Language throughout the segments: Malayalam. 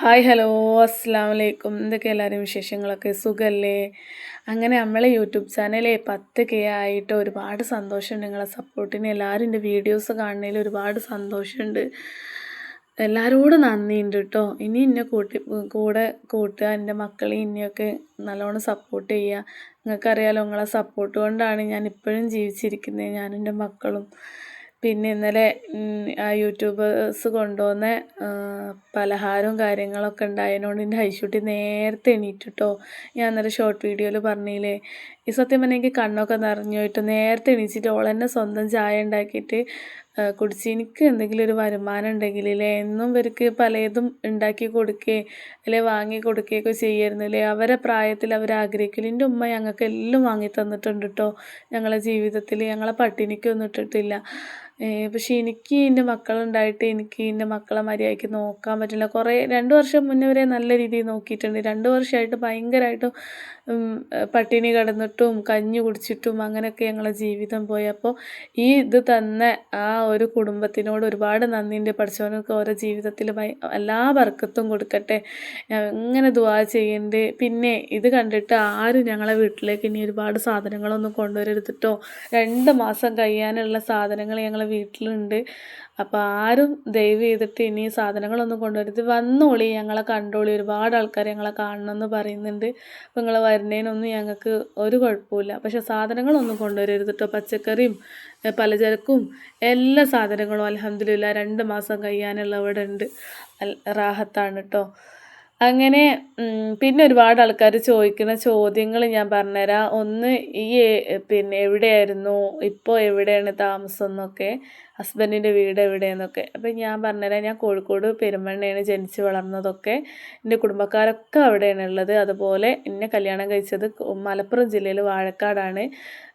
ഹായ് ഹലോ അസ്സാം വലൈക്കും എന്തൊക്കെ എല്ലാവരും വിശേഷങ്ങളൊക്കെ? സുഖമല്ലേ അങ്ങനെ നമ്മളെ യൂട്യൂബ് ചാനലേ പത്ത് കെ ആയിട്ട് ഒരുപാട് സന്തോഷമുണ്ട് നിങ്ങളെ സപ്പോർട്ടിന് എല്ലാവരും എന്റെ വീഡിയോസ് കാണുന്നതിൽ ഒരുപാട് സന്തോഷമുണ്ട്. എല്ലാവരോടും നന്ദിയുണ്ട് കേട്ടോ. ഇനി എന്നെ കൂട്ടി കൂടെ കൂട്ടുക എന്റെ മക്കളെയും ഇനിയൊക്കെ നല്ലോണം സപ്പോർട്ട് ചെയ്യുക. നിങ്ങൾക്കറിയാലോ നിങ്ങളെ സപ്പോർട്ട് കൊണ്ടാണ് ഞാൻ ഇപ്പോഴും ജീവിച്ചിരിക്കുന്നത്. ഞാനും എന്റെ മക്കളും. പിന്നെ ഇന്നലെ ആ യൂട്യൂബേഴ്സ് കൊണ്ടുവന്ന പലഹാരവും കാര്യങ്ങളൊക്കെ ഉണ്ടായതിനോട് എന്റെ ഐശുട്ടി നേരത്തെ എണീറ്റിട്ടോ. ഞാൻ അന്നേരം ഷോർട്ട് വീഡിയോയിൽ പറഞ്ഞില്ലേ ഈ സത്യം പറഞ്ഞാൽ എനിക്ക് കണ്ണൊക്കെ നിറഞ്ഞു നേരത്തെ എണീച്ചിട്ട് ഓൾ തന്നെ സ്വന്തം ചായ ഉണ്ടാക്കിയിട്ട് കുടിച്ച് എനിക്ക് എന്തെങ്കിലും ഒരു വരുമാനം ഉണ്ടെങ്കിലേ എന്നും ഇവർക്ക് പലതും ഉണ്ടാക്കി കൊടുക്കുകയും അല്ലെ വാങ്ങി കൊടുക്കുകയൊക്കെ ചെയ്യായിരുന്നില്ലേ അവരെ പ്രായത്തിൽ അവർ ആഗ്രഹിക്കില്ല. എന്റെ ഉമ്മ ഞങ്ങൾക്ക് എല്ലാം വാങ്ങി തന്നിട്ടുണ്ട് കേട്ടോ ഞങ്ങളെ ജീവിതത്തിൽ ഞങ്ങളെ പട്ടിണിക്കൊന്നും ഇട്ടിട്ടില്ല. പക്ഷേ എനിക്ക് എന്റെ മക്കളുണ്ടായിട്ട് എനിക്ക് എന്റെ മക്കളെ മര്യാദയ്ക്ക് നോക്കാൻ പറ്റില്ല. കുറേ രണ്ട് വർഷം മുന്നേ വരെ നല്ല രീതിയിൽ നോക്കിയിട്ടുണ്ട്. രണ്ട് വർഷമായിട്ട് ഭയങ്കരമായിട്ടും പട്ടിണി കിടന്നിട്ടും കഞ്ഞി കുടിച്ചിട്ടും അങ്ങനെയൊക്കെ ഞങ്ങളെ ജീവിതം പോയി. അപ്പോൾ ഈ ഇത് തന്നെ ആ ഒരു കുടുംബത്തിനോട് ഒരുപാട് നന്ദിന്റെ പഠിച്ചവനൊക്കെ ഓരോ ജീവിതത്തിൽ എല്ലാ വർക്കത്തും കൊടുക്കട്ടെ. എങ്ങനെ ദുവാ ചെയ്യേണ്ടത് പിന്നെ ഇത് കണ്ടിട്ട് ആരും ഞങ്ങളെ വീട്ടിലേക്ക് ഇനി ഒരുപാട് സാധനങ്ങളൊന്നും കൊണ്ടുവരരുതിട്ടോ രണ്ട് മാസം കഴിയാനുള്ള സാധനങ്ങൾ ഞങ്ങളെ വീട്ടിലുണ്ട്. അപ്പോൾ ആരും ദയവ് ചെയ്തിട്ട് ഇനി സാധനങ്ങളൊന്നും കൊണ്ടുവരുത് വന്നോളി ഞങ്ങളെ കണ്ടോളി. ഒരുപാട് ആൾക്കാർ ഞങ്ങളെ കാണണമെന്ന് പറയുന്നുണ്ട്. അപ്പോൾ നിങ്ങൾ വരുന്നതിനൊന്നും ഞങ്ങൾക്ക് ഒരു കുഴപ്പമില്ല പക്ഷേ സാധനങ്ങളൊന്നും കൊണ്ടുവരരുത് കേട്ടോ പച്ചക്കറിയും പലചരക്കും എല്ലാ സാധനങ്ങളും അലഹമ്മദില്ല രണ്ട് മാസം കഴിയാനുള്ള ഇവിടെ ഉണ്ട് റാഹത്താണ് കേട്ടോ അങ്ങനെ പിന്നെ ഒരുപാട് ആൾക്കാർ ചോദിക്കുന്ന ചോദ്യങ്ങൾ ഞാൻ പറഞ്ഞുതരാം ഒന്ന് ഈ പിന്നെ എവിടെയായിരുന്നു? ഇപ്പോൾ എവിടെയാണ് താമസം എന്നൊക്കെ ഹസ്ബൻഡിന്റെ വീട് എവിടെയെന്നൊക്കെ. അപ്പം ഞാൻ പറഞ്ഞുതരാം ഞാൻ കോഴിക്കോട് പെരുമണ്ണയാണ് ജനിച്ച് വളർന്നതൊക്കെ. എന്റെ കുടുംബക്കാരൊക്കെ അവിടെയാണ് ഉള്ളത് അതുപോലെ എന്നെ കല്യാണം കഴിച്ചത് മലപ്പുറം ജില്ലയിൽ വാഴക്കാടാണ്.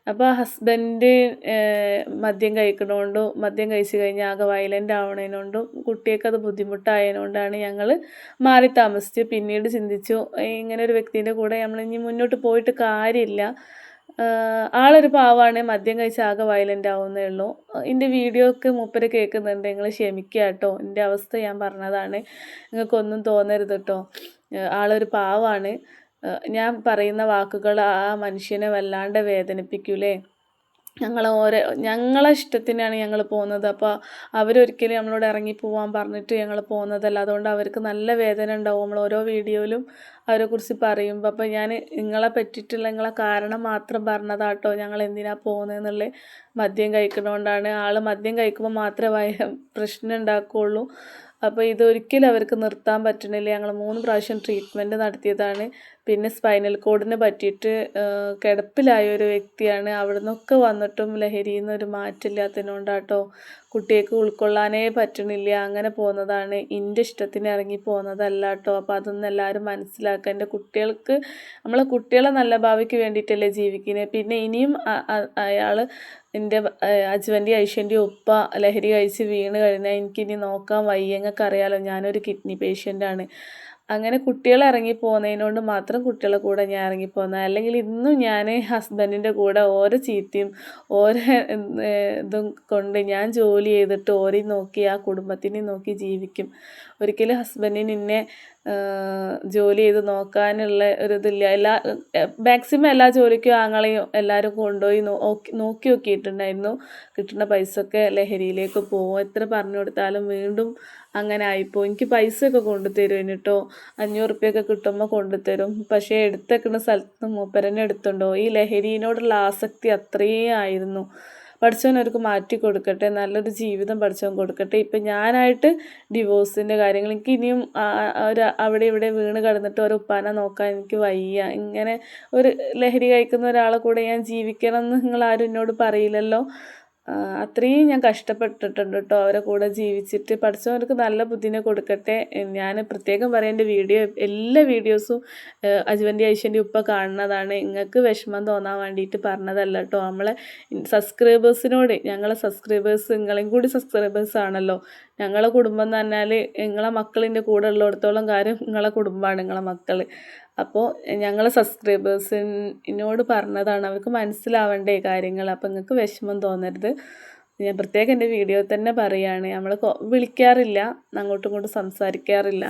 അപ്പോൾ ഹസ്ബൻഡ് മദ്യം കഴിക്കണോണ്ടും മദ്യം കഴിച്ച് കഴിഞ്ഞാൽ ആകെ വയലന്റ് ആവണതിനോണ്ടും കുട്ടിയൊക്കെ അത് ബുദ്ധിമുട്ടായതുകൊണ്ടാണ് ഞങ്ങൾ മാറി താമസിച്ച്. പിന്നീട് ചിന്തിച്ചു ഇങ്ങനെ ഒരു വ്യക്തിന്റെ കൂടെ നമ്മൾ ഇനി മുന്നോട്ട് പോയിട്ട് കാര്യമില്ല. ആളൊരു പാവാണ് മദ്യം കഴിച്ച് ആകെ വയലന്റ് ആവുന്നേ ഉള്ളൂ. എന്റെ വീഡിയോ ഒക്കെ മൂപ്പര് കേൾക്കുന്നുണ്ട് നിങ്ങൾ ക്ഷമിക്കുക കേട്ടോ എന്റെ അവസ്ഥ ഞാൻ പറഞ്ഞതാണ്. നിങ്ങൾക്കൊന്നും തോന്നരുത് കേട്ടോ ആളൊരു പാവാണ്. ഞാൻ പറയുന്ന വാക്കുകൾ ആ മനുഷ്യനെ വല്ലാണ്ട് വേദനിപ്പിക്കൂലേ. ഞങ്ങൾ ഓരോ ഞങ്ങളെ ഇഷ്ടത്തിനാണ് ഞങ്ങൾ പോകുന്നത്. അപ്പോൾ അവരൊരിക്കലും നമ്മളോട് ഇറങ്ങി പോകാൻ പറഞ്ഞിട്ട് ഞങ്ങൾ പോകുന്നതല്ല. അതുകൊണ്ട് അവർക്ക് നല്ല വേദന ഉണ്ടാവും. നമ്മൾ ഓരോ വീഡിയോയിലും അവരെക്കുറിച്ച് പറയുമ്പോൾ അപ്പോൾ ഞാൻ നിങ്ങളെ പറ്റിയിട്ടുള്ള നിങ്ങളെ കാരണം മാത്രം പറഞ്ഞതാട്ടോ ഞങ്ങൾ എന്തിനാണ് പോകുന്നതെന്നുള്ള മദ്യം കഴിക്കുന്നതുകൊണ്ടാണ് ആൾ മദ്യം കഴിക്കുമ്പോൾ മാത്രമേ പ്രശ്നം ഉണ്ടാക്കുകയുള്ളൂ അപ്പോൾ ഇതൊരിക്കലും അവർക്ക് നിർത്താൻ പറ്റണില്ല. ഞങ്ങൾ മൂന്ന് പ്രാവശ്യം ട്രീറ്റ്മെന്റ് നടത്തിയതാണ്. പിന്നെ സ്പൈനൽ കോഡിനെ പറ്റിയിട്ട് കിടപ്പിലായ ഒരു വ്യക്തിയാണ്. അവിടെ നിന്നൊക്കെ വന്നിട്ടും ലഹരിയിൽ നിന്നൊരു മാറ്റമില്ലാത്തതിനോണ്ടാട്ടോ കുട്ടികൾക്ക് ഉൾക്കൊള്ളാനേ പറ്റണില്ല. അങ്ങനെ പോകുന്നതാണ് എന്റെ ഇഷ്ടത്തിന് ഇറങ്ങി പോകുന്നതല്ല കേട്ടോ അപ്പോൾ അതൊന്നും എല്ലാവരും മനസ്സിലാക്കുക എന്റെ കുട്ടികൾക്ക് നമ്മളെ കുട്ടികളെ നല്ല ഭാവിക്ക് വേണ്ടിയിട്ടല്ലേ ജീവിക്കുന്നത് പിന്നെ ഇനിയും അയാൾ എന്റെ അജുവന്റെ ഐശ്വന്റെ ഉപ്പ ലഹരി കഴിച്ച് വീണ് കഴിഞ്ഞാൽ എനിക്കിനി നോക്കാൻ വയ്യ. അറിയാലോ ഞാനൊരു കിഡ്നി പേഷ്യന്റാണ് അങ്ങനെ കുട്ടികൾ ഇറങ്ങി പോകുന്നതിനോണ്ട് മാത്രം കുട്ടികളെ കൂടെ ഞാൻ ഇറങ്ങി പോകുന്നത്. അല്ലെങ്കിൽ ഇന്നും ഞാൻ ഹസ്ബൻഡിന്റെ കൂടെ ഓരോ ചീത്തയും ഓരോ ഇതും കൊണ്ട് ഞാൻ ജോലി ചെയ്തിട്ട് ഓരോ നോക്കി ആ കുടുംബത്തിനെ നോക്കി ജീവിക്കും. ഒരിക്കലും ഹസ്ബൻഡിന് ഇന്നെ ജോലി ചെയ്ത് നോക്കാനുള്ള ഒരു ഇതില്ല. എല്ലാ മാക്സിമം എല്ലാ ജോലിക്കും ആങ്ങളെയും എല്ലാവരും കൊണ്ടുപോയി നോക്കി നോക്കി നോക്കിയിട്ടുണ്ടായിരുന്നു. കിട്ടുന്ന പൈസ ഒക്കെ ലഹരിയിലേക്ക് പോകും. എത്ര പറഞ്ഞു കൊടുത്താലും വീണ്ടും അങ്ങനെ ആയിപ്പോൾ എനിക്ക് പൈസ കൊണ്ടു തരും എന്നിട്ടോ അഞ്ഞൂറ് റുപ്യൊക്കെ കിട്ടുമ്പോൾ കൊണ്ടുതരും. പക്ഷേ എടുത്തേക്കുന്ന സ്ഥലത്ത് മൂപ്പരനെ എടുത്തുണ്ടോ ഈ ലഹരിയിനോടുള്ള ആസക്തി അത്രയും ആയിരുന്നു. പഠിച്ചവൻ അവർക്ക് മാറ്റി കൊടുക്കട്ടെ നല്ലൊരു ജീവിതം പഠിച്ചവൻ കൊടുക്കട്ടെ. ഇപ്പം ഞാനായിട്ട് ഡിവോഴ്സിന്റെ കാര്യങ്ങൾ എനിക്ക് ഇനിയും ഒരു അവിടെ ഇവിടെ വീണ് കിടന്നിട്ട് ഒരു ഉപ്പാനെ നോക്കാൻ എനിക്ക് വയ്യ. ഇങ്ങനെ ഒരു ലഹരി കഴിക്കുന്ന ഒരാളെ കൂടെ ഞാൻ ജീവിക്കണം എന്ന് നിങ്ങൾ ആരും എന്നോട് പറയില്ലല്ലോ. അത്രയും ഞാൻ കഷ്ടപ്പെട്ടിട്ടുണ്ട് കേട്ടോ അവരെ കൂടെ ജീവിച്ചിട്ട്. പഠിച്ചവർക്ക് നല്ല ബുദ്ധിനെ കൊടുക്കട്ടെ. ഞാൻ പ്രത്യേകം പറയേണ്ട വീഡിയോ എല്ലാ വീഡിയോസും അജുവന്റെ ഐശ്വന്റെ ഉപ്പ കാണുന്നതാണ്. നിങ്ങൾക്ക് വിഷമം തോന്നാൻ വേണ്ടിയിട്ട് പറഞ്ഞതല്ല കേട്ടോ നമ്മളെ സബ്സ്ക്രൈബേഴ്സിനോട് ഞങ്ങളെ സബ്സ്ക്രൈബേഴ്സ് നിങ്ങളെയും കൂടി സബ്സ്ക്രൈബേഴ്സ് ആണല്ലോ. ഞങ്ങളെ കുടുംബം എന്ന് പറഞ്ഞാൽ നിങ്ങളെ മക്കളിന്റെ കൂടെ ഉള്ളിടത്തോളം കാര്യം നിങ്ങളെ കുടുംബമാണ് നിങ്ങളെ മക്കൾ അപ്പോൾ ഞങ്ങൾ സബ്സ്ക്രൈബേഴ്സിനോട് പറഞ്ഞതാണ് അവർക്ക് മനസ്സിലാവണ്ടേ കാര്യങ്ങൾ അപ്പോൾ നിങ്ങൾക്ക് വിഷമം തോന്നരുത്. ഞാൻ പ്രത്യേകം എന്റെ വീഡിയോ തന്നെ പറയുകയാണ് നമ്മൾ വിളിക്കാറില്ല. അങ്ങോട്ടും ഇങ്ങോട്ടും സംസാരിക്കാറില്ല.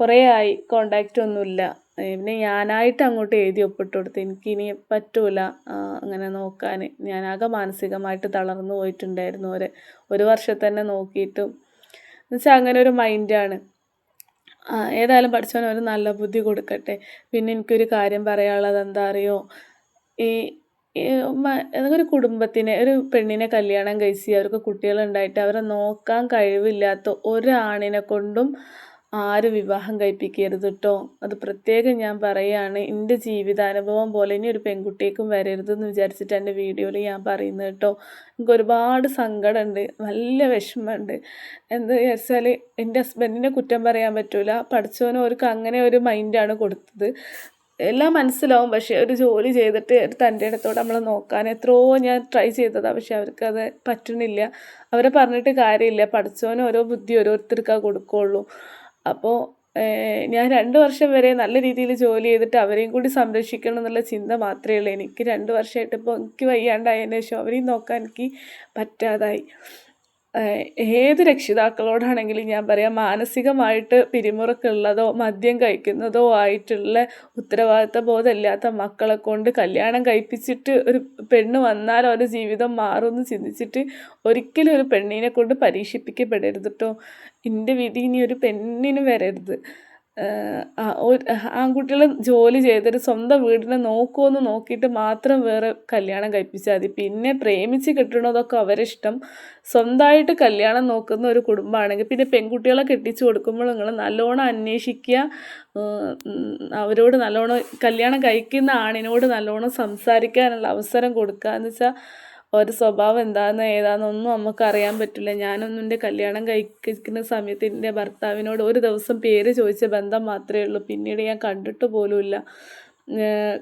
കുറേ ആയി. കോണ്ടാക്റ്റ് ഒന്നുമില്ല. പിന്നെ ഞാനായിട്ട് അങ്ങോട്ട് എഴുതി ഒപ്പിട്ട് കൊടുത്ത് എനിക്കിനി പറ്റൂല അങ്ങനെ നോക്കാൻ ഞാനാകെ മാനസികമായിട്ട് തളർന്നു പോയിട്ടുണ്ടായിരുന്നു ഒരു ഒരു വർഷം തന്നെ നോക്കിയിട്ടും. എന്നുവെച്ചാൽ അങ്ങനെ ഒരു മൈൻഡാണ് ഏതായാലും പഠിച്ചവൻ ഒരു നല്ല ബുദ്ധി കൊടുക്കട്ടെ. പിന്നെ എനിക്കൊരു കാര്യം പറയാനുള്ളത് എന്താ അറിയോ? ഈ ഒരു കുടുംബത്തിനെ ഒരു പെണ്ണിനെ കല്യാണം കഴിച്ച് അവർക്ക് കുട്ടികളുണ്ടായിട്ട് അവരെ നോക്കാൻ കഴിവില്ലാത്ത ഒരാണിനെ കൊണ്ടും ആരും വിവാഹം കഴിപ്പിക്കരുത് കേട്ടോ അത് പ്രത്യേകം ഞാൻ പറയുകയാണ് എന്റെ ജീവിതാനുഭവം പോലെ ഇനി ഒരു പെൺകുട്ടിയേക്കും വരരുതെന്ന് വിചാരിച്ചിട്ട് എന്റെ വീഡിയോയിൽ ഞാൻ പറയുന്നത് കേട്ടോ എനിക്ക് ഒരുപാട് സങ്കടമുണ്ട് നല്ല വിഷമമുണ്ട് എന്താ വിചാരിച്ചാൽ എന്റെ ഹസ്ബൻഡിനെ കുറ്റം പറയാൻ പറ്റൂല. പഠിച്ചവനും അവർക്ക് അങ്ങനെ ഒരു മൈൻഡാണ് കൊടുത്തത്. എല്ലാം മനസ്സിലാവും. പക്ഷേ ഒരു ജോലി ചെയ്തിട്ട് ഒരു തന്റെ ഇടത്തോടെ നമ്മൾ നോക്കാൻ എത്രയോ ഞാൻ ട്രൈ ചെയ്തതാണ് പക്ഷെ അവർക്കത് പറ്റണില്ല. അവരെ പറഞ്ഞിട്ട് കാര്യമില്ല. പഠിച്ചവന് ഓരോ ബുദ്ധി ഓരോരുത്തർക്കാണ് കൊടുക്കുകയുള്ളൂ അപ്പോൾ ഞാൻ രണ്ട് വർഷം വരെ നല്ല രീതിയിൽ ജോലി ചെയ്തിട്ട് അവരെയും കൂടി സംരക്ഷിക്കണം എന്നുള്ള ചിന്ത മാത്രമേ ഉള്ളൂ. എനിക്ക് രണ്ട് വർഷമായിട്ട് ഇപ്പോൾ എനിക്ക് വയ്യാണ്ടായതിന് ശേഷം അവരെയും നോക്കാൻ എനിക്ക് പറ്റാതായി. ഏത് രക്ഷിതാക്കളോടാണെങ്കിലും ഞാൻ പറയാം മാനസികമായിട്ട് പിരിമുറുക്കുള്ളതോ മദ്യം കഴിക്കുന്നതോ ആയിട്ടുള്ള ഉത്തരവാദിത്ത ബോധമില്ലാത്ത മക്കളെ കൊണ്ട് കല്യാണം കഴിപ്പിച്ചിട്ട് ഒരു പെണ്ണ് വന്നാൽ അവരുടെ ജീവിതം മാറുമെന്ന് ചിന്തിച്ചിട്ട് ഒരിക്കലും ഒരു പെണ്ണിനെ കൊണ്ട് പരീക്ഷിപ്പിക്കപ്പെടരുത് കേട്ടോ എന്റെ വിധി ഇനി ഒരു പെണ്ണിന് വരരുത്. ആൺകുട്ടികൾ ജോലി ചെയ്തിട്ട് സ്വന്തം വീടിനെ നോക്കുമെന്ന് നോക്കിയിട്ട് മാത്രം വേറെ കല്യാണം കഴിപ്പിച്ചാൽ മതി. പിന്നെ പ്രേമിച്ച് കിട്ടണതൊക്കെ അവരിഷ്ടം. സ്വന്തമായിട്ട് കല്യാണം നോക്കുന്ന ഒരു കുടുംബമാണെങ്കിൽ പിന്നെ പെൺകുട്ടികളെ കെട്ടിച്ചു കൊടുക്കുമ്പോൾ നിങ്ങൾ നല്ലോണം അന്വേഷിക്കുക. അവരോട് നല്ലോണം കല്യാണം കഴിക്കുന്ന ആണിനോട് നല്ലോണം സംസാരിക്കാനുള്ള അവസരം കൊടുക്കുക എന്ന് വെച്ചാൽ ഒരു സ്വഭാവം എന്താണെന്ന് ഏതാണെന്നൊന്നും നമുക്ക് അറിയാൻ പറ്റില്ല. ഞാനൊന്നും എന്റെ കല്യാണം കഴിക്കുന്ന സമയത്ത് എന്റെ ഭർത്താവിനോട് ഒരു ദിവസം പേര് ചോദിച്ച ബന്ധം മാത്രമേ ഉള്ളൂ. പിന്നീട് ഞാൻ കണ്ടിട്ട് പോലുമില്ല.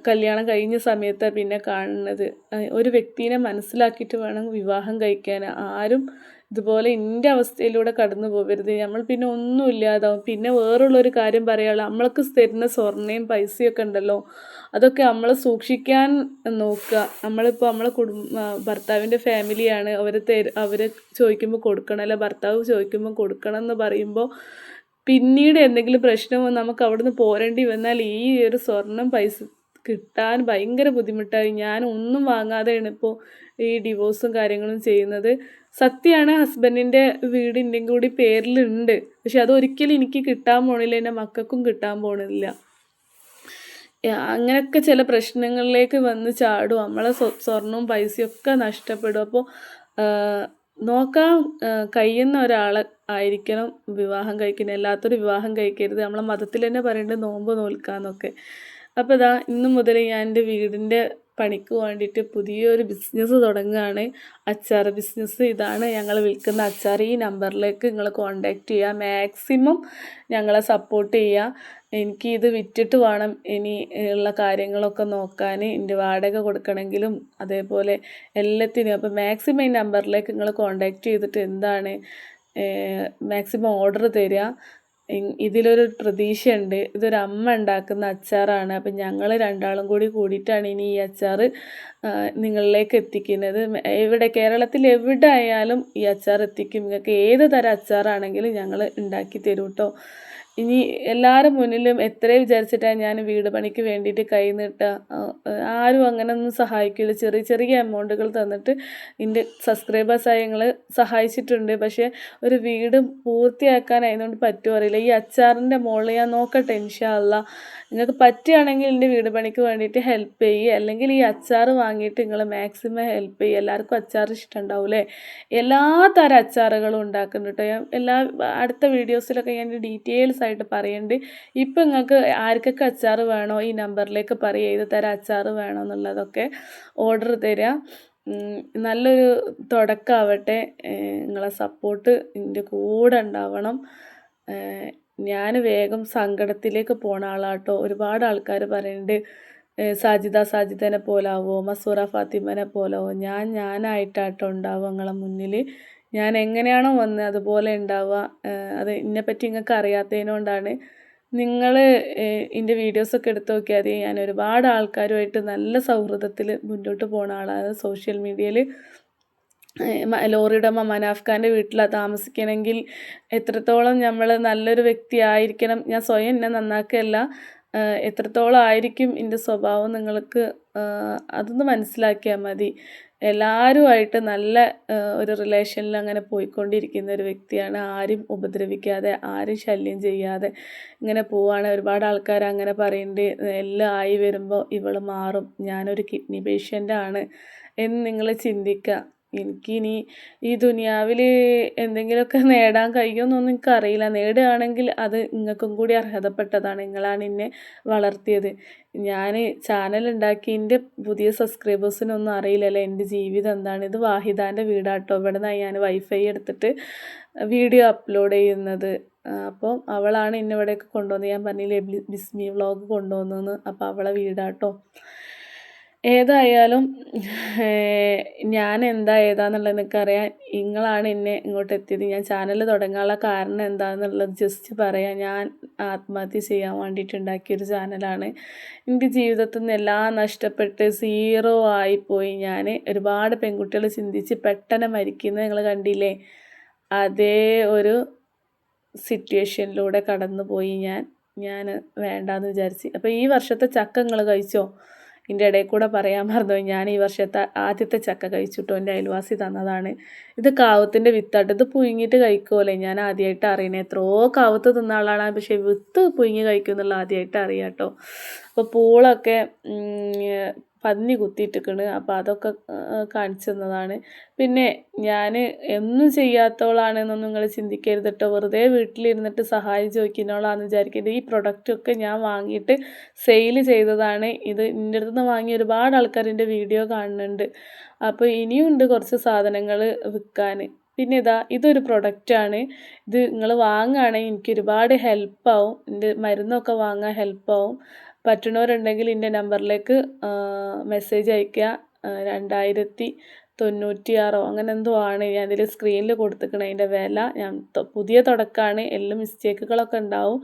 കല്യാണം കഴിഞ്ഞ സമയത്താണ് പിന്നെ കാണുന്നത്. ഒരു വ്യക്തിനെ മനസ്സിലാക്കിയിട്ട് വേണം വിവാഹം കഴിക്കാൻ. ആരും ഇതുപോലെ എന്റെ അവസ്ഥയിലൂടെ കടന്നു പോകരുത് നമ്മൾ പിന്നെ ഒന്നും ഇല്ലാതാവും. പിന്നെ വേറുള്ളൊരു കാര്യം പറയാനുള്ള നമ്മൾക്ക് തരുന്ന സ്വർണയും പൈസയൊക്കെ ഉണ്ടല്ലോ. അതൊക്കെ നമ്മൾ സൂക്ഷിക്കാൻ നോക്കുക. നമ്മളിപ്പോൾ നമ്മളെ കുടുംബ ഭർത്താവിന്റെ ഫാമിലിയാണ് അവർ തരു അവർ ചോദിക്കുമ്പോൾ കൊടുക്കണം. അല്ല ഭർത്താവ് ചോദിക്കുമ്പോൾ കൊടുക്കണം എന്ന് പറയുമ്പോൾ പിന്നീട് എന്തെങ്കിലും പ്രശ്നം നമുക്ക് അവിടുന്ന് പോരേണ്ടി വന്നാൽ ഈ ഒരു സ്വർണം പൈസ കിട്ടാൻ ഭയങ്കര ബുദ്ധിമുട്ടായി. ഞാൻ ഒന്നും വാങ്ങാതെയാണ് ഇപ്പോൾ ഈ ഡിവോഴ്സും കാര്യങ്ങളും ചെയ്യുന്നത്. സത്യമാണ് ഹസ്ബൻഡിന്റെ വീടിന്റെയും കൂടി പേരിലുണ്ട്. പക്ഷെ അതൊരിക്കലും എനിക്ക് കിട്ടാൻ പോണില്ല എന്റെ മക്കൾക്കും കിട്ടാൻ പോണില്ല. അങ്ങനെയൊക്കെ ചില പ്രശ്നങ്ങളിലേക്ക് വന്ന് ചാടും. നമ്മളെ സ്വ സ്വർണവും പൈസയും ഒക്കെ നഷ്ടപ്പെടും. അപ്പോൾ നോക്കാം കഴിയുന്ന ഒരാളെ ആയിരിക്കണം വിവാഹം കഴിക്കുന്നത്. അല്ലാത്തൊരു വിവാഹം കഴിക്കരുത്. നമ്മളെ മതത്തിൽ തന്നെ പറയുന്നുണ്ട് നോമ്പ് നോൽക്കാന്നൊക്കെ. അപ്പോൾ ഇതാ ഇന്നു മുതൽ ഞാൻ എന്റെ വീടിന്റെ പണിക്ക് വേണ്ടിയിട്ട് പുതിയൊരു ബിസിനസ് തുടങ്ങുകയാണ്. അച്ചാർ ബിസിനസ് ഇതാണ്. ഞങ്ങൾ വിൽക്കുന്ന അച്ചാർ ഈ നമ്പറിലേക്ക് നിങ്ങൾ കോണ്ടാക്റ്റ് ചെയ്യുക. മാക്സിമം ഞങ്ങളെ സപ്പോർട്ട് ചെയ്യുക. എനിക്ക് ഇത് വിറ്റിട്ട് വേണം ഇനി ഉള്ള കാര്യങ്ങളൊക്കെ നോക്കാൻ എന്റെ വാടക കൊടുക്കണമെങ്കിലും അതേപോലെ എല്ലാത്തിനും. അപ്പോൾ മാക്സിമം ഈ നമ്പറിലേക്ക് നിങ്ങൾ കോണ്ടാക്റ്റ് ചെയ്തിട്ട് എന്താണ് മാക്സിമം ഓർഡർ തരിക. ഇതിലൊരു പ്രതീക്ഷയുണ്ട്. ഇതൊരു അമ്മ ഉണ്ടാക്കുന്ന അച്ചാറാണ്. അപ്പം ഞങ്ങൾ രണ്ടാളും കൂടി കൂടിയിട്ടാണ് ഇനി ഈ അച്ചാർ നിങ്ങളിലേക്ക് എത്തിക്കുന്നത്. എവിടെ കേരളത്തിൽ എവിടെ ആയാലും ഈ അച്ചാർ എത്തിക്കും. നിങ്ങൾക്ക് ഏത് തരം അച്ചാറാണെങ്കിലും ഞങ്ങൾ ഉണ്ടാക്കി തരും കേട്ടോ ഇനി എല്ലാവരും മുന്നിലും എത്ര വിചാരിച്ചിട്ടാണ് ഞാൻ വീട് പണിക്ക് വേണ്ടിയിട്ട് കൈ നീട്ടുക ആരും അങ്ങനെ ഒന്നും സഹായിക്കില്ല. ചെറിയ ചെറിയ എമൗണ്ടുകൾ തന്നിട്ട് എന്റെ സബ്സ്ക്രൈബേഴ്സായി ഞങ്ങൾ സഹായിച്ചിട്ടുണ്ട്. പക്ഷേ ഒരു വീട് പൂർത്തിയാക്കാൻ അതിനോട് പറ്റുമോ അറിയില്ല. ഈ അച്ചാറിന്റെ മുകളിൽ ഞാൻ നോക്കട്ടെ ഇൻഷാല്ല നിങ്ങൾക്ക് പറ്റുകയാണെങ്കിൽ എന്റെ വീട് പണിക്ക് വേണ്ടിയിട്ട് ഹെൽപ്പ് ചെയ്യുക അല്ലെങ്കിൽ ഈ അച്ചാർ വാങ്ങിയിട്ട് നിങ്ങൾ മാക്സിമം ഹെൽപ്പ് ചെയ്യുക എല്ലാവർക്കും അച്ചാർ ഇഷ്ടമുണ്ടാവില്ലേ എല്ലാ തരം അച്ചാറുകളും ഉണ്ടാക്കുന്നുണ്ട് കേട്ടോ. എല്ലാ അടുത്ത വീഡിയോസിലൊക്കെ ഞാൻ ഡീറ്റെയിൽസ് ആയിട്ട് പറയുന്നുണ്ട് ഇപ്പം നിങ്ങൾക്ക് ആർക്കൊക്കെ അച്ചാർ വേണോ ഈ നമ്പറിലേക്ക് പറയുക ഏത് തരം അച്ചാർ വേണോ എന്നുള്ളതൊക്കെ ഓർഡർ തരിക നല്ലൊരു തുടക്കമാവട്ടെ നിങ്ങളെ സപ്പോർട്ട് എന്റെ കൂടെ ഉണ്ടാവണം. ഞാൻ വേഗം സങ്കടത്തിലേക്ക് പോണ ആളാട്ടോ. ഒരുപാട് ആൾക്കാർ പറയുന്നുണ്ട് സാജിദ സാജിദനെ പോലാവോ മസൂറ ഫാത്തിമനെ പോലാവോ. ഞാൻ ഞാനായിട്ടാട്ടോ ഉണ്ടാവുക നിങ്ങളെ മുന്നിൽ ഞാൻ എങ്ങനെയാണോ വന്നത് അതുപോലെ ഉണ്ടാവുക. അത് എന്നെപ്പറ്റി നിങ്ങൾക്ക് അറിയാത്തതിനോണ്ടാണ് നിങ്ങൾ എന്റെ വീഡിയോസൊക്കെ എടുത്ത് നോക്കിയാൽ മതി ഞാൻ ഒരുപാട് ആൾക്കാരുമായിട്ട് നല്ല സൗഹൃദത്തിൽ മുന്നോട്ട് പോണ ആളാണ് സോഷ്യൽ മീഡിയയിൽ മനാഫ്ഖാന്റെ മനാഫ് ഖാന്റെ വീട്ടിലാണ് താമസിക്കണമെങ്കിൽ എത്രത്തോളം നമ്മൾ നല്ലൊരു വ്യക്തി ആയിരിക്കണം ഞാൻ സ്വയം എന്നെ നന്നാക്കുകയല്ല. എത്രത്തോളം ആയിരിക്കും എന്റെ സ്വഭാവം നിങ്ങൾക്ക് അതൊന്ന് മനസ്സിലാക്കിയാൽ മതി. എല്ലാവരുമായിട്ട് നല്ല ഒരു റിലേഷനിൽ അങ്ങനെ പോയിക്കൊണ്ടിരിക്കുന്ന ഒരു വ്യക്തിയാണ്. ആരും ഉപദ്രവിക്കാതെ ആരും ശല്യം ചെയ്യാതെ ഇങ്ങനെ പോവാണ്. ഒരുപാട് ആൾക്കാർ അങ്ങനെ പറയുന്നുണ്ട് എല്ലാം ആയി വരുമ്പോൾ ഇവൾ മാറും. ഞാനൊരു കിഡ്നി പേഷ്യന്റാണ് എന്ന് നിങ്ങൾ ചിന്തിക്കുക എനിക്കിനി ഈ ദുനിയാവിൽ എന്തെങ്കിലുമൊക്കെ നേടാൻ കഴിയുമെന്നൊന്നും എനിക്കറിയില്ല. നേടുകയാണെങ്കിൽ അത് നിങ്ങൾക്കും കൂടി അർഹതപ്പെട്ടതാണ്. നിങ്ങളാണ് എന്നെ വളർത്തിയത്. ഞാൻ ചാനൽ എന്റെ പുതിയ സബ്സ്ക്രൈബേഴ്സിനൊന്നും അറിയില്ലല്ലോ. എന്റെ ജീവിതം എന്താണ്? ഇത് വാഹിദാന്റെ വീടാട്ടോ. ഇവിടെ നിന്നാണ് ഞാൻ വൈഫൈ എടുത്തിട്ട് വീഡിയോ അപ്ലോഡ് ചെയ്യുന്നത്. അപ്പോൾ അവളാണ് എന്നെ ഇവിടെയൊക്കെ കൊണ്ടുവന്നത്. ഞാൻ പറഞ്ഞില്ലേ ബിസ്മി വ്ളോഗ് കൊണ്ടുവന്നതെന്ന്. അപ്പോൾ അവളെ വീടാട്ടോ. ഏതായാലും ഞാൻ എന്താ ഏതാന്നുള്ളത് എനിക്കറിയാം നിങ്ങളാണ് എന്നെ ഇങ്ങോട്ട് എത്തിയത് ഞാൻ ചാനൽ തുടങ്ങാനുള്ള കാരണം എന്താണെന്നുള്ളത് ജസ്റ്റ് പറയാം ഞാൻ ആത്മഹത്യ ചെയ്യാൻ വേണ്ടിയിട്ട് ഉണ്ടാക്കിയൊരു ചാനലാണ്. എന്റെ ജീവിതത്തിൽ നിന്ന് എല്ലാം നഷ്ടപ്പെട്ട് സീറോ ആയിപ്പോയി. ഞാൻ ഒരുപാട് പെൺകുട്ടികൾ ചിന്തിച്ച് പെട്ടെന്ന് മരിക്കുന്നത് നിങ്ങൾ കണ്ടില്ലേ? അതേ ഒരു സിറ്റുവേഷനിലൂടെ കടന്നുപോയി ഞാൻ. ഞാൻ വേണ്ടാന്ന് വിചാരിച്ച്. അപ്പോൾ ഈ വർഷത്തെ ചക്ക നിങ്ങൾ കഴിച്ചോ? ഇതിന്റെ ഇടയിൽ കൂടെ പറയാൻ മറന്നുപോയി. ഞാൻ ഈ വർഷത്തെ ആദ്യത്തെ ചക്ക കഴിച്ചിട്ടോ? എന്റെ അയൽവാസി തന്നതാണ്. ഇത് കാവത്തിന്റെ വിത്താട്ട്. ഇത് പുഴുങ്ങിയിട്ട് കഴിക്കുമല്ലേ ഞാൻ ആദ്യമായിട്ട് അറിയണേ. എത്രയോ കാവത്ത് തിന്ന ആളാണ്. പക്ഷേ വിത്ത് പുഴുങ്ങി കഴിക്കും എന്നുള്ള ആദ്യമായിട്ട് അറിയാം കേട്ടോ. അപ്പോൾ പൂളൊക്കെ പന്നി കുത്തിയിട്ടിക്കണ് അപ്പോൾ അതൊക്കെ കാണിച്ചു തന്നതാണ്. പിന്നെ ഞാൻ എന്നും ചെയ്യാത്തവളാണെന്നൊന്നും നിങ്ങൾ ചിന്തിക്കരുത് കേട്ടോ വെറുതെ വീട്ടിലിരുന്നിട്ട് സഹായം ചോദിക്കുന്നവളാണെന്ന് വിചാരിക്കരുത്. ഈ പ്രൊഡക്റ്റൊക്കെ ഞാൻ വാങ്ങിയിട്ട് സെയിൽ ചെയ്തതാണ്. ഇത് എന്റെ അടുത്ത് നിന്ന് വാങ്ങിയ ഒരുപാട് ആൾക്കാരിന്റെ വീഡിയോ കാണുന്നുണ്ട്. അപ്പോൾ ഇനിയും ഉണ്ട് കുറച്ച് സാധനങ്ങൾ വിൽക്കാൻ പിന്നെ ഇതാ ഇതൊരു പ്രൊഡക്റ്റാണ് ഇത് നിങ്ങൾ വാങ്ങുകയാണെങ്കിൽ എനിക്ക് ഒരുപാട് ഹെൽപ്പാവും എന്റെ മരുന്നൊക്കെ വാങ്ങാൻ ഹെൽപ്പാവും പറ്റുന്നവരുണ്ടെങ്കിൽ എന്റെ നമ്പറിലേക്ക് മെസ്സേജ് അയയ്ക്കുക രണ്ടായിരത്തി രണ്ടായിരത്തി തൊണ്ണൂറ്റിയാറോ അങ്ങനെ എന്തോ ആണ് ഞാൻ ഇതിൽ സ്ക്രീനിൽ കൊടുത്തിരിക്കണം അതിന്റെ വില ഞാൻ പുതിയ തുടക്കമാണ് എല്ലാം മിസ്റ്റേക്കുകളൊക്കെ ഉണ്ടാവും.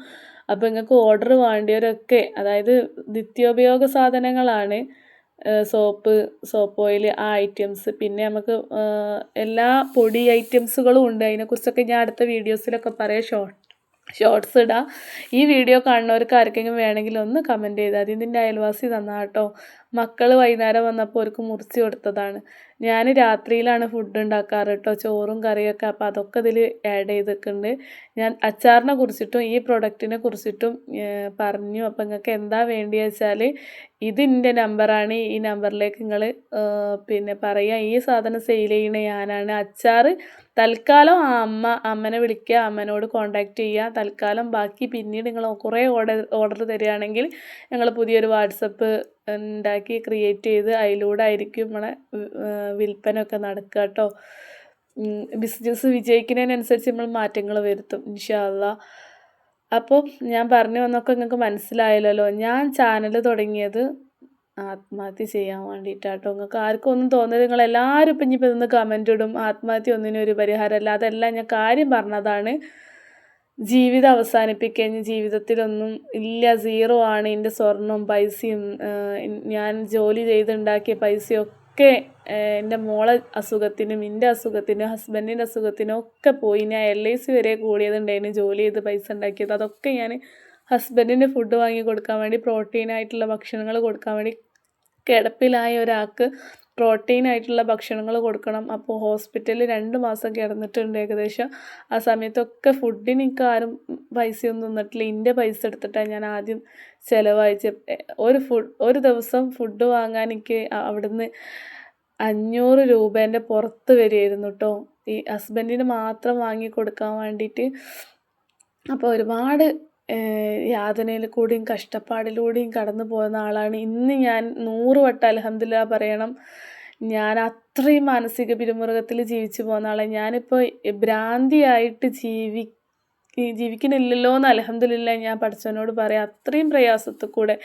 അപ്പോൾ നിങ്ങൾക്ക് ഓർഡർ വേണ്ടിയവരൊക്കെ അതായത് നിത്യോപയോഗ സാധനങ്ങളാണ്. സോപ്പ് സോപ്പ് ഓയിൽ ആ ഐറ്റംസ് പിന്നെ നമുക്ക് എല്ലാ പൊടി ഐറ്റംസുകളും ഉണ്ട്. അതിനെക്കുറിച്ചൊക്കെ ഞാൻ അടുത്ത വീഡിയോസിലൊക്കെ പറയാം. ഷോർട്ട് ഷോർട്സ് ഇടാം. ഈ വീഡിയോ കാണുന്നവർക്ക് ആർക്കെങ്കിലും വേണമെങ്കിൽ ഒന്ന് കമന്റ് ചെയ്താൽ മതി. ഇതിന്റെ അയൽവാസി തന്നാ കേട്ടോ മക്കൾ വൈകുന്നേരം വന്നപ്പോൾ അവർക്ക് മുറിച്ച് കൊടുത്തതാണ്. ഞാൻ രാത്രിയിലാണ് ഫുഡ് ഉണ്ടാക്കാറ് കേട്ടോ ചോറും കറിയൊക്കെ അപ്പോൾ അതൊക്കെ ഇതിൽ ആഡ് ചെയ്തിട്ടുണ്ട്. ഞാൻ അച്ചാറിനെ കുറിച്ചിട്ടും ഈ പ്രൊഡക്റ്റിനെ കുറിച്ചിട്ടും പറഞ്ഞു. അപ്പോൾ നിങ്ങൾക്ക് എന്താ വേണ്ടി വെച്ചാൽ ഇതിന്റെ നമ്പറാണ് ഈ നമ്പറിലേക്ക് നിങ്ങൾ പിന്നെ പറയുക ഈ സാധനം സെയിൽ ചെയ്യണ ഞാനാണ്. അച്ചാർ തൽക്കാലം ആ അമ്മ അമ്മനെ വിളിക്കുക അമ്മനോട് കോണ്ടാക്ട് ചെയ്യുക. തൽക്കാലം ബാക്കി പിന്നീട് നിങ്ങൾ കുറേ ഓർഡർ ഓർഡർ തരികയാണെങ്കിൽ ഞങ്ങൾ പുതിയൊരു വാട്സപ്പ് ഉണ്ടാക്കി ക്രിയേറ്റ് ചെയ്ത് അതിലൂടെ ആയിരിക്കും നമ്മളെ വിൽപ്പന ഒക്കെ നടക്കുക കേട്ടോ. ബിസിനസ് വിജയിക്കുന്നതിനനുസരിച്ച് നമ്മൾ മാറ്റങ്ങൾ വരുത്തും ഇൻഷാല്ല അപ്പോൾ ഞാൻ പറഞ്ഞു വന്നൊക്കെ നിങ്ങൾക്ക് മനസ്സിലായല്ലോ. ഞാൻ ചാനൽ തുടങ്ങിയത് ആത്മഹത്യ ചെയ്യാൻ വേണ്ടിയിട്ടാട്ടോ. നിങ്ങൾക്ക് ആർക്കും ഒന്നും തോന്നരുത് നിങ്ങൾ എല്ലാവരും ഇപ്പം ഇനി ഇതൊന്ന് കമന്റ് ഇടും. ആത്മഹത്യ ഒന്നിനും ഒരു പരിഹാരമല്ല അതെല്ലാം ഞാൻ കാര്യം പറഞ്ഞതാണ്. ജീവിതം അവസാനിപ്പിക്കാൻ ജീവിതത്തിലൊന്നും ഇല്ല. സീറോ ആണ്. എന്റെ സ്വർണവും പൈസയും ഞാൻ ജോലി ചെയ്തുണ്ടാക്കിയ പൈസയൊക്കെ എന്റെ മോളെ അസുഖത്തിനും എന്റെ അസുഖത്തിനും ഹസ്ബൻഡിന്റെ അസുഖത്തിനും ഒക്കെ പോയി. ഞാൻ എൽ ഐ സി വരെ കൂടിയതുണ്ടായിരുന്നു. ജോലി ചെയ്ത് പൈസ ഉണ്ടാക്കിയത്. അതൊക്കെ ഞാൻ ഹസ്ബൻഡിന് ഫുഡ് വാങ്ങി കൊടുക്കാൻ വേണ്ടി പ്രോട്ടീനായിട്ടുള്ള ഭക്ഷണങ്ങൾ കൊടുക്കാൻ വേണ്ടി കിടപ്പിലായ ഒരാൾക്ക് പ്രോട്ടീനായിട്ടുള്ള ഭക്ഷണങ്ങൾ കൊടുക്കണം. അപ്പോൾ ഹോസ്പിറ്റലിൽ രണ്ട് മാസം കിടന്നിട്ടുണ്ട് ഏകദേശം. ആ സമയത്തൊക്കെ ഫുഡിന് എനിക്ക് ആരും പൈസയൊന്നും തന്നിട്ടില്ല. എന്റെ പൈസ എടുത്തിട്ടാണ് ഞാൻ ആദ്യം ചിലവഴിച്ച് ഒരു ഫുഡ് ഒരു ദിവസം ഫുഡ് വാങ്ങാൻ എനിക്ക് അവിടുന്ന് അഞ്ഞൂറ് രൂപേന്റെ പുറത്ത് വരികയായിരുന്നു കേട്ടോ ഈ ഹസ്ബൻഡിന് മാത്രം വാങ്ങി കൊടുക്കാൻ വേണ്ടിയിട്ട്. അപ്പോൾ ഒരുപാട് യാതനയിൽ കൂടിയും കഷ്ടപ്പാടിലൂടെയും കടന്നു പോകുന്ന ആളാണ്. ഇന്ന് ഞാൻ നൂറ് വട്ടം അലഹമില്ല പറയണം ഞാൻ അത്രയും മാനസിക പിരിമുറുക്കത്തിൽ ജീവിച്ചു പോകുന്ന ആളാണ്. ഞാനിപ്പോൾ ഭ്രാന്തിയായിട്ട് ജീവി ഈ ജീവിക്കുന്നില്ലല്ലോ എന്ന് അലഹമില്ല ഞാൻ പഠിച്ചവനോട് പറയാം. അത്രയും പ്രയാസത്തിൽ കൂടെ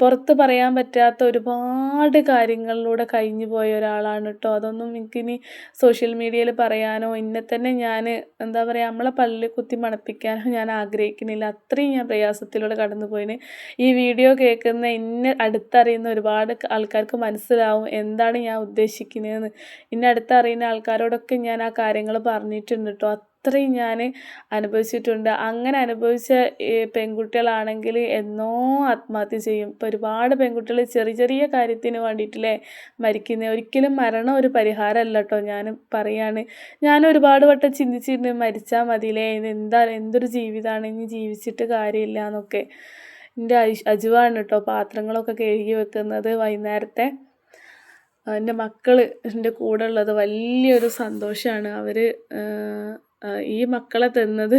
പുറത്ത് പറയാൻ പറ്റാത്ത ഒരുപാട് കാര്യങ്ങളിലൂടെ കഴിഞ്ഞു പോയ ഒരാളാണ് കേട്ടോ. അതൊന്നും എനിക്കിനി സോഷ്യൽ മീഡിയയിൽ പറയാനോ ഇന്നെ തന്നെ ഞാൻ എന്താ പറയുക നമ്മളെ പള്ളി കുത്തി മണപ്പിക്കാനോ ഞാൻ ആഗ്രഹിക്കുന്നില്ല. അത്രയും ഞാൻ പ്രയാസത്തിലൂടെ കടന്നു പോയിന്. ഈ വീഡിയോ കേൾക്കുന്ന ഇന്നെ അടുത്തറിയുന്ന ഒരുപാട് ആൾക്കാർക്ക് മനസ്സിലാവും എന്താണ് ഞാൻ ഉദ്ദേശിക്കുന്നതെന്ന്. ഇന്നടുത്തറിയുന്ന ആൾക്കാരോടൊക്കെ ഞാൻ ആ കാര്യങ്ങൾ പറഞ്ഞിട്ടുണ്ട് കേട്ടോ. അത്രയും ഞാൻ അനുഭവിച്ചിട്ടുണ്ട്. അങ്ങനെ അനുഭവിച്ച പെൺകുട്ടികളാണെങ്കിൽ എന്നോ ആത്മഹത്യ ചെയ്യും. ഇപ്പോൾ ഒരുപാട് പെൺകുട്ടികൾ ചെറിയ ചെറിയ കാര്യത്തിന് വേണ്ടിയിട്ടില്ലേ മരിക്കുന്നത് ഒരിക്കലും മരണം ഒരു പരിഹാരമല്ല കേട്ടോ ഞാൻ പറയാണ്. ഞാൻ ഒരുപാട് വട്ടം ചിന്തിച്ചിരുന്നു മരിച്ചാൽ മതിയില്ലേ? എന്താ എന്തൊരു ജീവിതമാണ് ഇനി ജീവിച്ചിട്ട് കാര്യമില്ല എന്നൊക്കെ. എന്റെ അജ് അജുവാണ് കേട്ടോ പാത്രങ്ങളൊക്കെ കഴുകി വെക്കുന്നത് വൈകുന്നേരത്തെ. എന്റെ മക്കൾ എന്റെ കൂടെ ഉള്ളത് വലിയൊരു സന്തോഷമാണ് അവർ ഈ മക്കളെ തന്നത്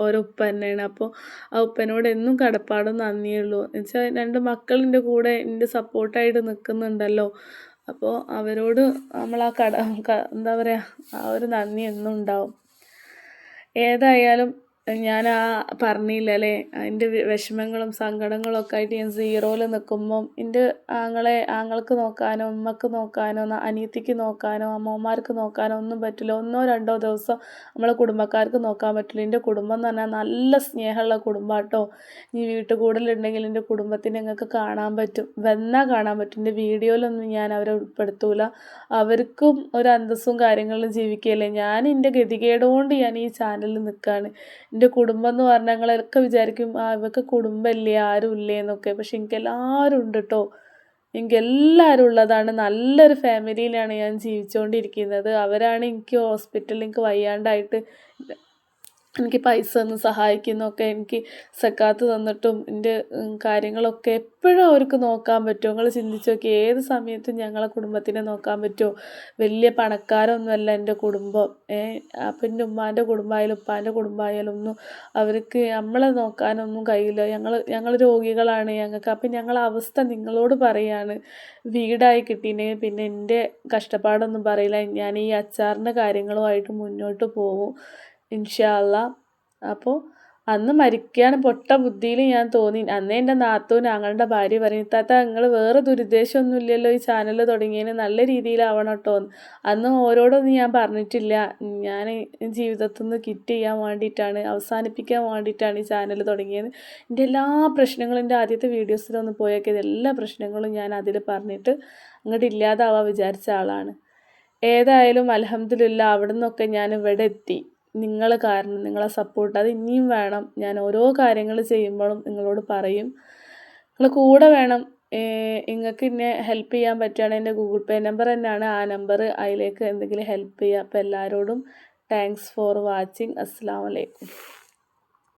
ഒരു ഉപ്പ തന്നെയാണ് അപ്പോൾ ആ ഉപ്പനോട് എന്നും കടപ്പാടും നന്ദിയുള്ളൂ. എന്നുവെച്ചാൽ രണ്ട് മക്കളിന്റെ കൂടെ എന്റെ സപ്പോർട്ടായിട്ട് നിൽക്കുന്നുണ്ടല്ലോ അപ്പോൾ അവരോട് നമ്മൾ ആ കട എന്താ പറയുക ആ ഒരു നന്ദി എന്നും ഉണ്ടാവും ഏതായാലും ഞാൻ ആ പറഞ്ഞില്ലല്ലേ എന്റെ വിഷമങ്ങളും സങ്കടങ്ങളും ഒക്കെ ആയിട്ട് ഞാൻ സീറോയിൽ നിൽക്കുമ്പം എന്റെ ആങ്ങളെ ആങ്ങൾക്ക് നോക്കാനോ ഉമ്മക്ക് നോക്കാനോ അനിയത്തിക്ക് നോക്കാനോ അമ്മമാർക്ക് നോക്കാനോ ഒന്നും പറ്റില്ല. ഒന്നോ രണ്ടോ ദിവസം നമ്മളെ കുടുംബക്കാർക്ക് നോക്കാൻ പറ്റില്ല. എന്റെ കുടുംബം എന്ന് പറഞ്ഞാൽ നല്ല സ്നേഹമുള്ള കുടുംബാട്ടോ. ഈ വീട്ടു കൂടുതലുണ്ടെങ്കിൽ എന്റെ കുടുംബത്തിനെ ഞങ്ങൾക്ക് കാണാൻ പറ്റും. വന്നാൽ കാണാൻ പറ്റും. എന്റെ വീഡിയോയിലൊന്നും ഞാൻ അവരെ ഉൾപ്പെടുത്തൂല. അവർക്കും ഒരു അന്തസ്സും കാര്യങ്ങളിലും ജീവിക്കുകയല്ലേ ഞാൻ എന്റെ ഗതികേടുകൊണ്ട് ഞാൻ ഈ ചാനലിൽ നിൽക്കുകയാണ് എന്റെ കുടുംബം എന്ന് പറഞ്ഞാൽ ഞങ്ങളൊക്കെ വിചാരിക്കും ആ ഇവക്ക് കുടുംബമില്ലേ ആരും ഇല്ലേ എന്നൊക്കെ. പക്ഷെ എനിക്ക് എല്ലാവരും ഉണ്ട് കേട്ടോ എനിക്ക് എല്ലാവരും ഉള്ളതാണ്. നല്ലൊരു ഫാമിലിയിലാണ് ഞാൻ ജീവിച്ചുകൊണ്ടിരിക്കുന്നത് അവരാണ് എനിക്ക് ഹോസ്പിറ്റലിൽ എനിക്ക് വയ്യാണ്ടായിട്ട് എനിക്ക് പൈസ തന്ന് സഹായിക്കുന്നൊക്കെ എനിക്ക് സക്കാത്ത് തന്നിട്ടും എന്റെ കാര്യങ്ങളൊക്കെ എപ്പോഴും അവർക്ക് നോക്കാൻ പറ്റുമോ നിങ്ങൾ ചിന്തിച്ച് നോക്കി ഏത് സമയത്തും ഞങ്ങളെ കുടുംബത്തിനെ നോക്കാൻ പറ്റുമോ വലിയ പണക്കാരൊന്നുമല്ല എന്റെ കുടുംബം. ഏ അപ്പം എന്റെ ഉമ്മാന്റെ കുടുംബമായാലും ഉപ്പാന്റെ കുടുംബമായാലും ഒന്നും അവർക്ക് നമ്മളെ നോക്കാനൊന്നും കഴിയില്ല. ഞങ്ങൾ ഞങ്ങൾ രോഗികളാണ് ഞങ്ങൾക്ക്. അപ്പം ഞങ്ങളെ അവസ്ഥ നിങ്ങളോട് പറയാണ്. വീടായി കിട്ടിയിട്ടുണ്ടെങ്കിൽ പിന്നെ എന്റെ കഷ്ടപ്പാടൊന്നും പറയില്ല. ഞാൻ ഈ അച്ചാറിന്റെ കാര്യങ്ങളുമായിട്ട് മുന്നോട്ട് പോകും ഇൻഷാല്ല അപ്പോൾ അന്ന് മരിക്കുകയാണ് പൊട്ട ബുദ്ധിയിൽ ഞാൻ തോന്നി. അന്നേ എന്റെ നാത്തൂന് ഞങ്ങളുടെ ഭാര്യ പറയും താത്ത നിങ്ങൾ വേറെ ദുരുദ്ദേശമൊന്നും ഇല്ലല്ലോ ഈ ചാനൽ തുടങ്ങിയതിന്. നല്ല രീതിയിലാവണം കേട്ടോ അന്ന് ഓരോടൊന്നും ഞാൻ പറഞ്ഞിട്ടില്ല. ഞാൻ ജീവിതത്തിൽ നിന്ന് കിറ്റ് ചെയ്യാൻ വേണ്ടിയിട്ടാണ് അവസാനിപ്പിക്കാൻ വേണ്ടിയിട്ടാണ് ഈ ചാനൽ തുടങ്ങിയത്. എന്റെ എല്ലാ പ്രശ്നങ്ങളും എന്റെ ആദ്യത്തെ വീഡിയോസിലൊന്ന് പോയേക്കത് എല്ലാ പ്രശ്നങ്ങളും ഞാൻ അതിൽ പറഞ്ഞിട്ട് അങ്ങോട്ട് ഇല്ലാതാവാൻ വിചാരിച്ച ആളാണ്. ഏതായാലും അലഹമ്മദില്ല അവിടെ നിന്നൊക്കെ ഞാൻ ഇവിടെ എത്തി. നിങ്ങൾ കാരണം നിങ്ങളെ സപ്പോർട്ട് അത് ഇനിയും വേണം. ഞാൻ ഓരോ കാര്യങ്ങൾ ചെയ്യുമ്പോഴും നിങ്ങളോട് പറയും. നിങ്ങൾ കൂടെ വേണം. നിങ്ങൾക്ക് എന്നെ ഹെൽപ്പ് ചെയ്യാൻ പറ്റുകയാണെങ്കിൽ എന്റെ ഗൂഗിൾ പേ നമ്പർ തന്നെയാണ്. ആ നമ്പർ അതിലേക്ക് എന്തെങ്കിലും ഹെൽപ്പ് ചെയ്യുക അപ്പോൾ എല്ലാവരോടും താങ്ക്സ് ഫോർ വാച്ചിങ് അസ്സാം വലൈക്കും